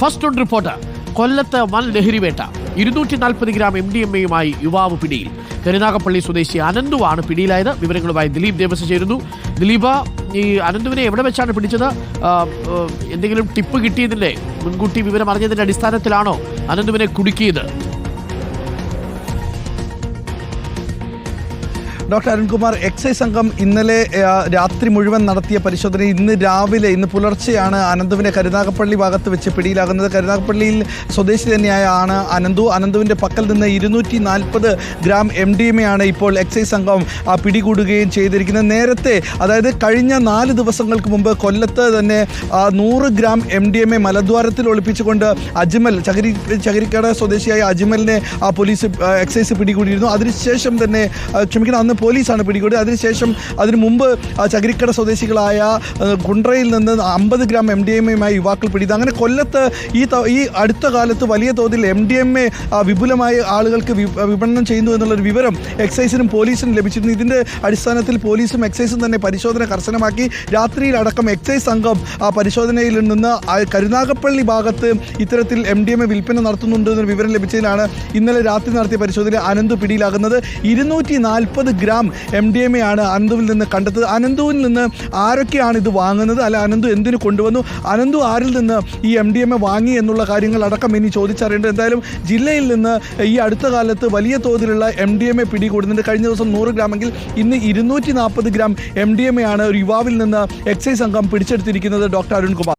First on report കൊല്ലത്ത് വൻ ലഹരിവേട്ട ഇരുന്നൂറ്റി നാൽപ്പത് ഗ്രാം എം ഡി എം എയുമായി യുവാവ് പിടിയിൽ. കരുനാഗപ്പള്ളി സ്വദേശി അനന്തുവാണ് പിടിയിലായത്. വിവരങ്ങളുമായി ദിലീപ് ദേവസ് ചേരുന്നു. ദിലീപ ഈ അനന്തുവിനെ എവിടെ വെച്ചാണ് പിടിച്ചത്? എന്തെങ്കിലും ടിപ്പ് കിട്ടിയതിന്റെ മുൻകൂട്ടി വിവരം അറിഞ്ഞതിന്റെ അടിസ്ഥാനത്തിലാണോ അനന്തുവിനെ കുടുക്കിയത്? ഡോക്ടർ അരുൺകുമാർ എക്സൈസ് സംഘം ഇന്നലെ രാത്രി മുഴുവൻ നടത്തിയ പരിശോധന ഇന്ന് രാവിലെ ഇന്ന് പുലർച്ചെയാണ് അനന്തുവിനെ കരുനാഗപ്പള്ളി ഭാഗത്ത് വെച്ച് പിടിയിലാകുന്നത്. കരുനാഗപ്പള്ളിയിൽ സ്വദേശി തന്നെയായ ആണ് അനന്തു. അനന്തുവിന്റെ പക്കൽ നിന്ന് ഇരുന്നൂറ്റി നാൽപ്പത് ഗ്രാം എം ഡി എം ആണ് ഇപ്പോൾ എക്സൈസ് സംഘം പിടികൂടുകയും ചെയ്തിരിക്കുന്നത്. നേരത്തെ അതായത് കഴിഞ്ഞ നാല് ദിവസങ്ങൾക്ക് മുമ്പ് കൊല്ലത്ത് തന്നെ നൂറ് gram M D M A മലദ്വാരത്തിൽ ഒളിപ്പിച്ചുകൊണ്ട് അജ്മൽ ചകിരി ചകിരിക്കട സ്വദേശിയായ അജ്മലിനെ പോലീസ് എക്സൈസ് പിടികൂടിയിരുന്നു. അതിനുശേഷം തന്നെ ക്ഷമിക്കണം അന്ന് പോലീസാണ് പിടികൂടിയത്. അതിനുശേഷം അതിനു മുമ്പ് ചകിരിക്കട സ്വദേശികളായ കുണ്ട്രയിൽ നിന്ന് അമ്പത് ഗ്രാം എം ഡി എം എയുമായി യുവാക്കൾ പിടിയത് അങ്ങനെ കൊല്ലത്ത് ഈ ഈ അടുത്ത കാലത്ത് വലിയ തോതിൽ എം ഡി എം എ വിപുലമായ ആളുകൾക്ക് വിപണനം ചെയ്യുന്നു എന്നുള്ളൊരു വിവരം എക്സൈസിനും പോലീസിനും ലഭിച്ചിരുന്നു. ഇതിന്റെ അടിസ്ഥാനത്തിൽ പോലീസും എക്സൈസും തന്നെ പരിശോധന കർശനമാക്കി. രാത്രിയിലടക്കം എക്സൈസ് സംഘം ആ പരിശോധനയിൽ നിന്ന് കരുനാഗപ്പള്ളി ഭാഗത്ത് ഇത്തരത്തിൽ എം ഡി എം എ വിൽപ്പന നടത്തുന്നുണ്ട് എന്നൊരു വിവരം ലഭിച്ചതിലാണ് ഇന്നലെ രാത്രി നടത്തിയ പരിശോധനയിൽ അനന്തു പിടിയിലാകുന്നത്. ഇരുന്നൂറ്റി നാൽപ്പത് gram M D M A ആണ് അനന്തുവിൽ നിന്ന് കണ്ടെത്തത് അനന്തുവിൽ നിന്ന് ആരൊക്കെയാണ് ഇത് വാങ്ങുന്നത്? അല്ല അനന്തു എന്തിനു കൊണ്ടുവന്നു? അനന്തു ആരിൽ നിന്ന് ഈ എം ഡി എം എ വാങ്ങി എന്നുള്ള കാര്യങ്ങൾ അടക്കം ഇനി ചോദിച്ചറിയേണ്ടത്? എന്തായാലും ജില്ലയിൽ നിന്ന് ഈ അടുത്ത കാലത്ത് വലിയ തോതിലുള്ള എം ഡി എം എ പിടികൂടുന്നുണ്ട്. കഴിഞ്ഞ ദിവസം നൂറ് ഗ്രാമെങ്കിൽ ഇന്ന് ഇരുന്നൂറ്റി നാൽപ്പത് gram M D M A ആണ് ഒരു യുവാവിൽ നിന്ന് എക്സൈസ് സംഘം പിടിച്ചെടുത്തിരിക്കുന്നത് ഡോക്ടർ അരുൺകുമാർ.